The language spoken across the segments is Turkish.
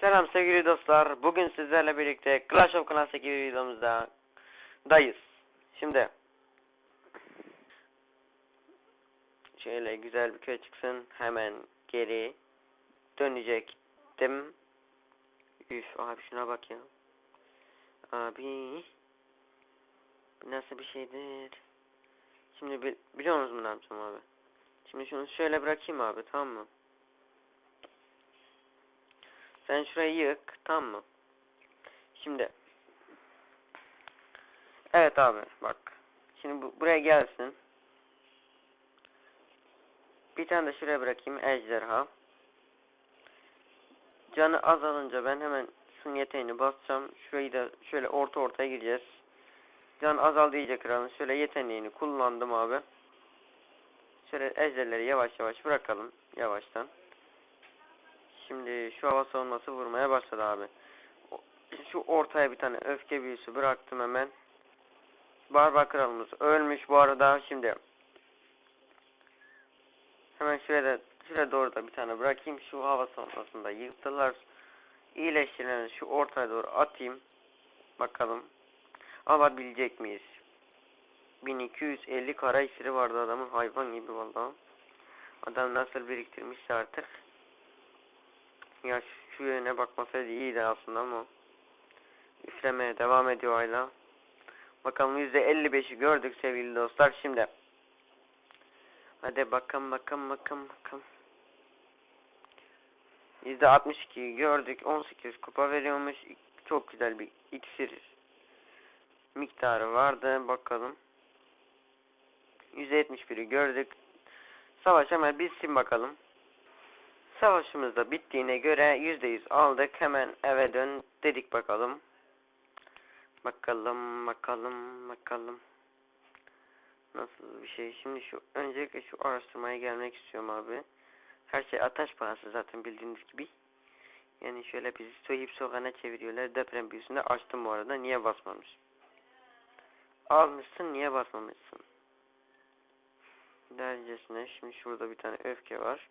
Selam sevgili dostlar. Bugün sizlerle birlikte Clash of Clans ekibi videomuzda dayız. Şimdi şöyle güzel bir köy çıksın. Hemen geri dönecektim. Üf abi şuna bak ya. Abi nasıl bir şeydir? Şimdi bi biliyor musunuz ne yapacağım abi? Şimdi şunu şöyle bırakayım abi tamam mı? Sen şurayı yık, tamam mı? Şimdi. Evet abi, bak. Şimdi bu, buraya gelsin. Bir tane de şuraya bırakayım, ejderha. Canı azalınca ben hemen şunun yeteneğini basacağım. Şurayı da şöyle orta ortaya gireceğiz. Can azaldı iyice kralın. Şöyle yeteneğini kullandım abi. Şöyle ejderleri yavaş yavaş bırakalım. Yavaştan. Şimdi şu hava savunması vurmaya başladı abi. Şu ortaya bir tane öfke büyüsü bıraktım hemen. Barbar kralımız ölmüş bu arada. Şimdi hemen şuraya da şuraya doğru da bir tane bırakayım. Şu hava savunmasını da yıktılar. İyileştirelim. Şu ortaya doğru atayım. Bakalım. Alabilecek miyiz? 1250 kara esiri vardı adamın hayvan gibi vallahi. Adam nasıl biriktirmişse artık. Ya şu- yöne bakmasaydı iyiydi aslında ama üflemeye devam ediyor hala. Bakalım %55'i gördük sevgili dostlar şimdi. Hadi bakalım bakalım bakalım bakalım. %62'yi gördük. 18 kupa veriyormuş. Çok güzel bir iksir miktarı vardı. Bakalım. %71'i gördük. Savaş hemen bitsin bakalım. Savaşımız da bittiğine göre %100 aldık. Hemen eve dön dedik bakalım. Bakalım bakalım bakalım. Nasıl bir şey. Şimdi şu öncelikle şu araştırmaya gelmek istiyorum abi. Her şey ateş pahası zaten bildiğiniz gibi. Yani şöyle bizi soyup sokana çeviriyorlar. Deprem büyüsünde açtım bu arada. Niye basmamış? Almışsın niye basmamışsın? Dercesine şimdi şurada bir tane öfke var.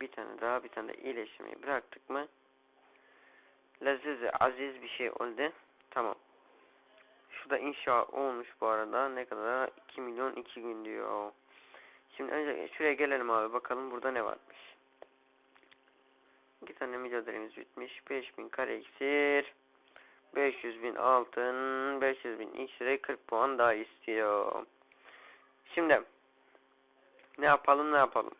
Bir tane daha bir tane de iyileşmeyi bıraktık mı? Leziz aziz bir şey oldu. Tamam. Şurada inşa olmuş bu arada. Ne kadar? 2 milyon 2 gün diyor. Şimdi önce şuraya gelelim abi. Bakalım burada ne varmış. İki tane milyonerimiz bitmiş. 5000 kare iksir. 500 bin altın. 500 bin iksire 40 puan daha istiyor. Şimdi ne yapalım ne yapalım.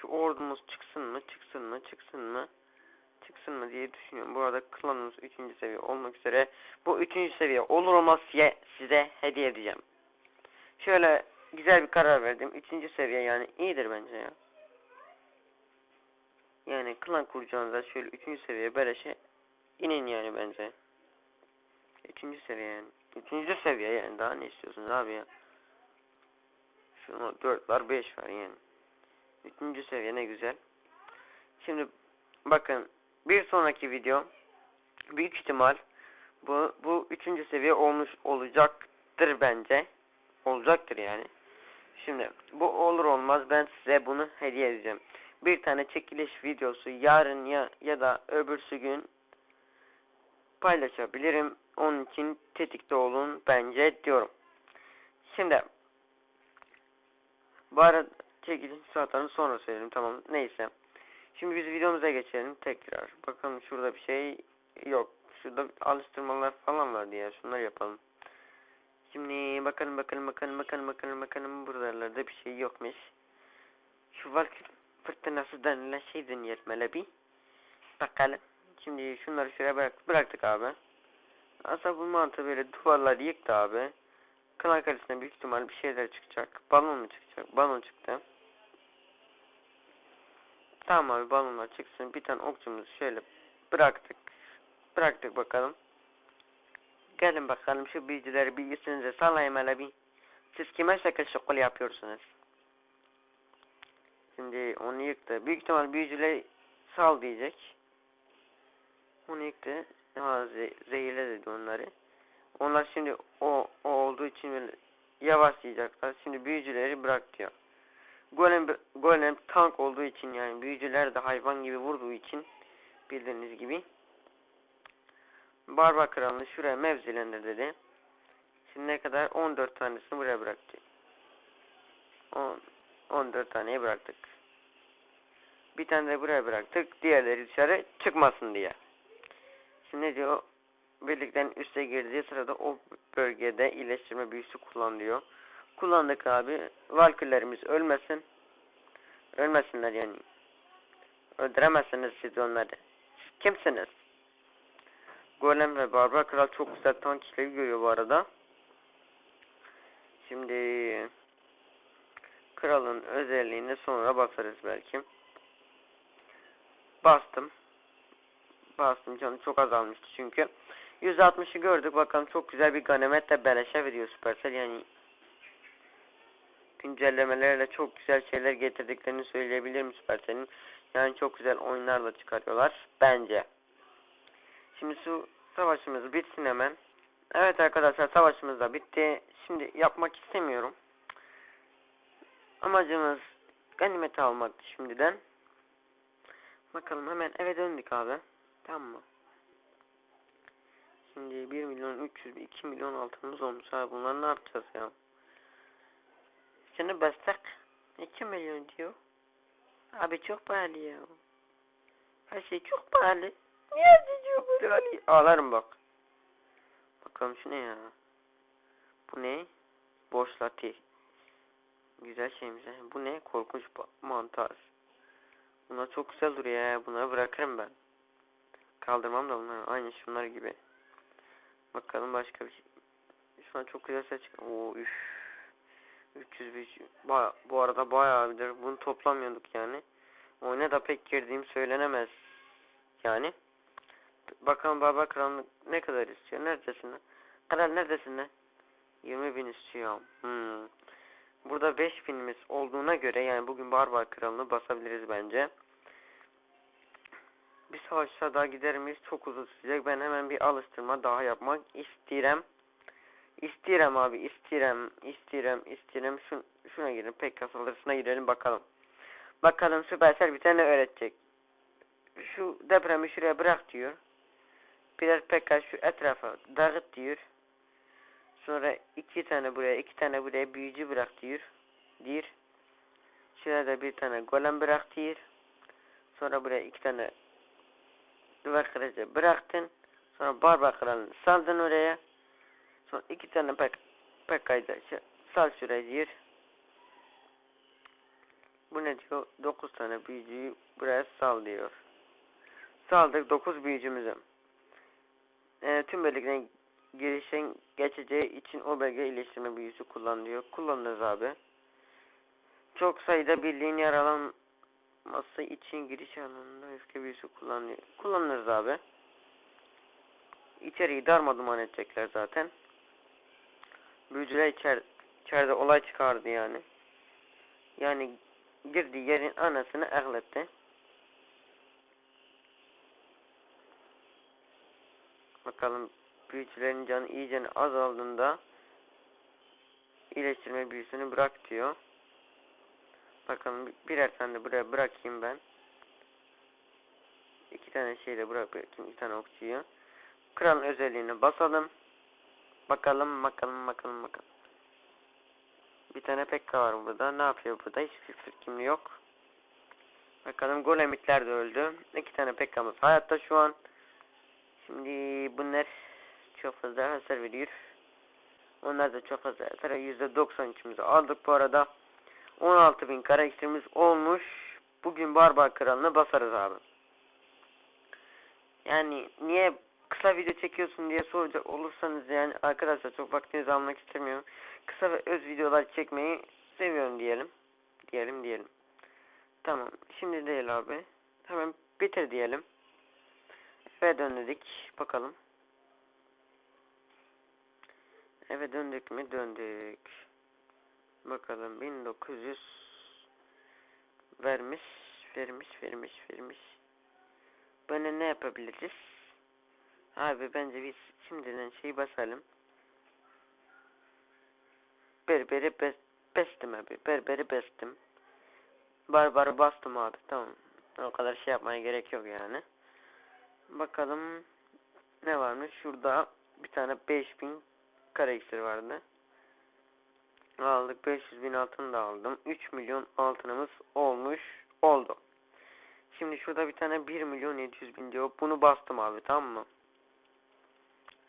Şu ordumuz çıksın mı çıksın mı çıksın mı çıksın mı diye düşünüyorum. Bu arada klanımız 3. seviye olmak üzere. Bu 3. seviye olur olmaz size, size hediye edeceğim. Şöyle güzel bir karar verdim. 3. seviye yani iyidir bence ya. Yani klan kuracağınızda şöyle 3. seviye beleşe inin yani bence. 3. seviye yani. 3. seviye yani daha ne istiyorsunuz abi ya. Şunu 4 var 5 var yani. Üçüncü seviye ne güzel. Şimdi bakın bir sonraki video büyük ihtimal bu bu üçüncü seviye olmuş olacaktır bence. Olacaktır yani. Şimdi bu olur olmaz ben size bunu hediye edeceğim. Bir tane çekiliş videosu yarın ya ya da öbürsü gün paylaşabilirim. Onun için tetikte olun bence diyorum. Şimdi bu arada çekiliş saatlerini sonra söylerim tamam neyse. Şimdi biz videomuza geçelim tekrar. Bakalım şurada bir şey yok. Şurada alıştırmalar falan var diye şunları yapalım. Şimdi bakalım bakalım bakalım bakalım bakalım bakalım buralarda bir şey yokmuş. Şu Valkür fırtınası denilen şey deneyelim bir. Bakalım. Şimdi şunları şuraya bırak, bıraktık abi. Aslında bu mantığı böyle duvarları yıktı abi. Klan kalesine büyük ihtimal bir şeyler çıkacak. Balon mu çıkacak? Balon çıktı. Tamam abi balonlar çıksın. Bir tane okçumuzu şöyle bıraktık. Bıraktık bakalım. Gelin bakalım şu büyücüleri bir üstünüze sallayayım hele bir. Siz kime şekil şokul yapıyorsunuz? Şimdi onu yıktı. Büyük ihtimal büyücüleri sal diyecek. Onu yıktı. Ha, ze zehirle dedi onları. Onlar şimdi o, o olduğu için böyle yavaşlayacaklar. Şimdi büyücüleri bırak diyor. Golem, golem tank olduğu için yani büyücüler de hayvan gibi vurduğu için bildiğiniz gibi Barbar kralını şuraya mevzilendir dedi. Şimdi ne kadar? 14 tanesini buraya bıraktı. 10, 14 taneyi bıraktık. Bir tane de buraya bıraktık. Diğerleri dışarı çıkmasın diye. Şimdi ne diyor? Birlikten üste girdiği sırada o bölgede iyileştirme büyüsü kullan diyor. Kullandık abi. Valküllerimiz ölmesin. Ölmesinler yani. Öldüremezsiniz siz onları. Siz kimsiniz? Golem ve Barbar Kral çok güzel tank işlevi görüyor bu arada. Şimdi kralın özelliğine sonra bakarız belki. Bastım. Bastım canı çok azalmıştı çünkü. 160'ı gördük bakalım çok güzel bir ganimetle beleşe veriyor Supercell yani güncellemelerle çok güzel şeyler getirdiklerini söyleyebilirim Supercell'in. Yani çok güzel oyunlarla çıkarıyorlar bence. Şimdi şu savaşımız bitsin hemen. Evet arkadaşlar savaşımız da bitti. Şimdi yapmak istemiyorum. Amacımız ganimeti almaktı şimdiden. Bakalım hemen eve döndük abi. Tamam mı? Şimdi 1 milyon 300 2 milyon altınımız olmuş abi. Bunları ne yapacağız ya? Şunu bassak 2 milyon diyor. Abi çok pahalı ya. Her şey çok pahalı. Niye şey çok pahalı? Ağlarım bak. Bakalım şu ne ya? Bu ne? Boş. Güzel şeymiş. Bu ne? Korkunç mantar. Bunlar çok güzel duruyor ya. Bunları bırakırım ben. Kaldırmam da bunları. Aynı şunlar gibi. Bakalım başka bir şey. Şu an çok güzel ses çıkıyor. Oo üf. 305 ba bu arada bayağı bilir. Bunu toplamıyorduk yani. Oyuna da pek girdiğim söylenemez. Yani. Bakalım Baba Kral ne kadar istiyor? Neredesin lan? Kral neredesin lan? 20 bin istiyor. Hmm. Burada 5 binimiz olduğuna göre yani bugün Barbar Kralı'nı basabiliriz bence. Bir savaşa daha gider miyiz? Çok uzun sürecek. Ben hemen bir alıştırma daha yapmak isterim. İstirem abi istirem istirem istirem Şun, şuna girelim pek saldırısına girelim bakalım. Bakalım Supercell bir tane öğretecek. Şu depremi şuraya bırak diyor. Birer pekka şu etrafa dağıt diyor. Sonra iki tane buraya iki tane buraya büyücü bırak diyor. Diyor. Şuraya da bir tane golem bırak diyor. Sonra buraya iki tane duvar kırıcı bıraktın. Sonra barbar kralını saldın oraya. Sonra iki tane pek pek kayda şey, sal şuraya diyor. Bu ne diyor? Dokuz tane büyücüyü buraya sal diyor. Saldık dokuz büyücümüzü. Ee, tüm bölgeden girişen geçeceği için o bölge iyileştirme büyüsü kullan. Kullanırız abi. Çok sayıda birliğin yaralanması için giriş alanında öfke büyüsü kullanıyor. Kullanırız abi. İçeriği darmaduman edecekler zaten. Büyücüler içer, içeride olay çıkardı yani. Yani girdi yerin anasını ağlattı. Bakalım büyücülerin canı iyice azaldığında iyileştirme büyüsünü bırak diyor. Bakalım birer tane de buraya bırakayım ben. İki tane şeyle bırak bırakayım. iki tane okçuyu. Kralın özelliğine basalım. Bakalım bakalım bakalım bakalım. Bir tane pekka var burada. Ne yapıyor burada? Hiçbir fikrim yok. Bakalım golemitler de öldü. İki tane pekkamız hayatta şu an. Şimdi bunlar çok fazla hasar veriyor. Onlar da çok fazla hasar. %93'ümüzü aldık bu arada. 16.000 karakterimiz olmuş. Bugün Barbar Kralı'na basarız abi. Yani niye kısa video çekiyorsun diye soracak olursanız yani arkadaşlar çok vaktinizi almak istemiyorum. Kısa ve öz videolar çekmeyi seviyorum diyelim. Diyelim diyelim. Tamam. Şimdi değil abi. Hemen bitir diyelim. Eve döndük. Bakalım. Eve döndük mü? Döndük. Bakalım 1900 vermiş, vermiş, vermiş, vermiş. Böyle ne yapabiliriz? Abi bence biz şimdiden şey basalım. Berberi bes bestim abi. Berberi bestim. Barbarı bastım abi. Tamam. O kadar şey yapmaya gerek yok yani. Bakalım. ne varmış? Şurada bir tane 5000 kare vardı. Aldık 500 bin altın da aldım. 3 milyon altınımız olmuş oldu. Şimdi şurada bir tane 1 milyon 700 bin diyor. Bunu bastım abi tamam mı?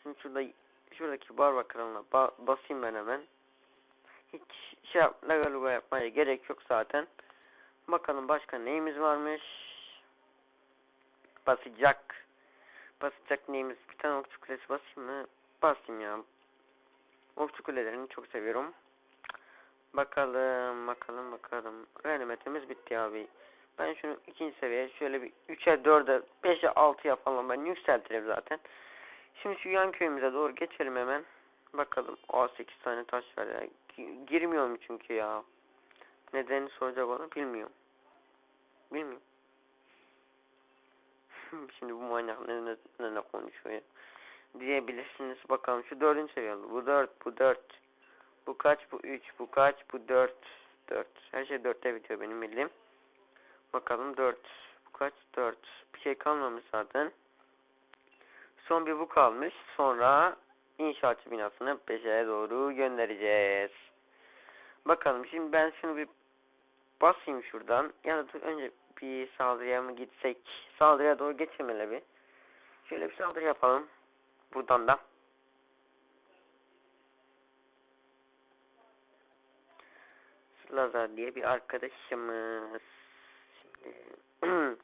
Şimdi şurada şuradaki barba kralına ba- basayım ben hemen. Hiç şey yap, lagaluga yapmaya gerek yok zaten. Bakalım başka neyimiz varmış. Basacak. Basacak neyimiz? Bir tane okçu kulesi basayım mı? Basayım ya. Okçu kulelerini çok seviyorum. Bakalım, bakalım, bakalım. Ganimetimiz bitti abi. Ben şunu ikinci seviyeye şöyle bir 3'e 4'e 5'e 6'ya falan ben yükseltirim zaten. Şimdi şu yan köyümüze doğru geçelim hemen. Bakalım. Aa 8 tane taş var ya. Gi- Girmiyorum çünkü ya. Nedenini soracak onu bilmiyorum. Bilmiyorum. Şimdi bu manyak ne, ne, ne, ne konuşuyor ya. Diyebilirsiniz. Bakalım şu dördüncü seviye. Bu dört, bu dört. Bu kaç, bu üç, bu kaç, bu dört. Dört. Her şey dörtte bitiyor benim bildiğim. Bakalım dört. Bu kaç? Dört. Bir şey kalmamış zaten. Son bir bu kalmış. Sonra inşaatçı binasını peşeye doğru göndereceğiz. Bakalım şimdi ben şunu bir basayım şuradan. Ya da dur önce bir saldırıya mı gitsek? Saldırıya doğru geçelim hele bir. Şöyle bir saldırı yapalım. Buradan da. Lazar diye bir arkadaşımız. Şimdi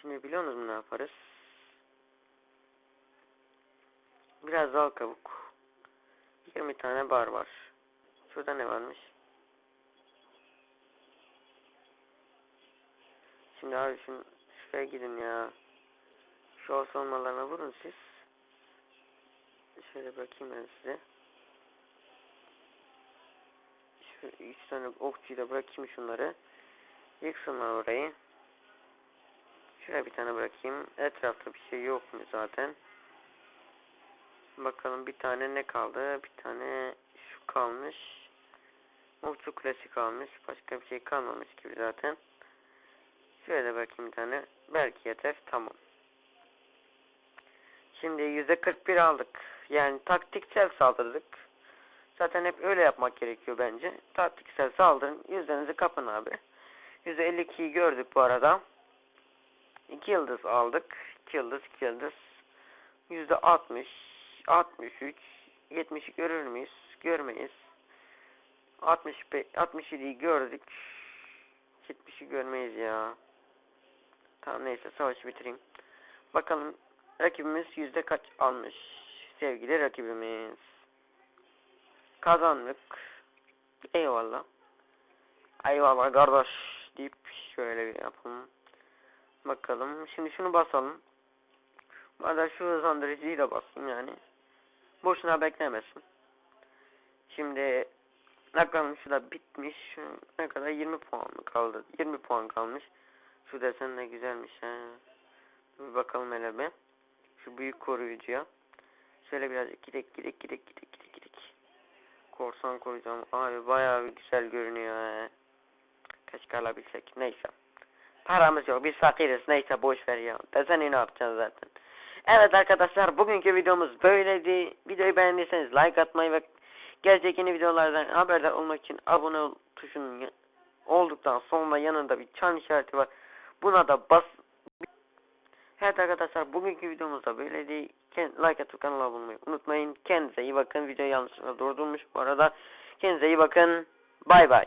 Şimdi biliyor musunuz ne yaparız? Biraz dal kabuk. 20 tane bar var. Şurada ne varmış? Şimdi abi şunu şuraya gidin ya. Şu olmalarına vurun siz. Şöyle bakayım ben size. Şu üç tane okçuyla bırakayım şunları. Yıksınlar orayı. Şuraya bir tane bırakayım. Etrafta bir şey yok mu zaten? Bakalım bir tane ne kaldı? Bir tane şu kalmış. Okçu kulesi kalmış. Başka bir şey kalmamış gibi zaten. Şöyle bakayım bir tane. Belki yeter. Tamam. Şimdi yüzde 41 aldık. Yani taktiksel saldırdık. Zaten hep öyle yapmak gerekiyor bence. Taktiksel saldırın. Yüzdenizi kapın abi. Yüzde 52'yi gördük bu arada. 2 yıldız aldık. 2 yıldız 2 yıldız. Yüzde 60. 63. 70'i görür müyüz? Görmeyiz. 65, 67'yi gördük. 70'i görmeyiz ya. Tamam neyse savaşı bitireyim. Bakalım rakibimiz yüzde kaç almış. Sevgili rakibimiz. Kazandık. Eyvallah. Eyvallah kardeş deyip şöyle bir yapalım. Bakalım. Şimdi şunu basalım. Bana şu hızlandırıcıyı da basayım yani. Boşuna beklemesin. Şimdi bakalım şurada bitmiş. Ne kadar 20 puan mı kaldı? 20 puan kalmış. Şu desen de güzelmiş ha. Bir bakalım hele bir. Şu büyük koruyucuya. Şöyle birazcık gidek gidek gidek gidek gidek gidek. Korsan koruyacağım. Abi bayağı güzel görünüyor he. Keşke alabilsek. Neyse. Paramız yok. Biz fakiriz. Neyse boş ver ya. Deseni ne yapacaksın zaten. Evet arkadaşlar bugünkü videomuz böyleydi. Videoyu beğendiyseniz like atmayı ve gelecek yeni videolardan haberdar olmak için abone ol tuşunun olduktan sonra yanında bir çan işareti var. Buna da bas. Evet arkadaşlar bugünkü videomuz da böyleydi. Like atıp kanala abone olmayı unutmayın. Kendinize iyi bakın. Video yanlışlıkla durdurmuş bu arada. Kendinize iyi bakın. Bay bay.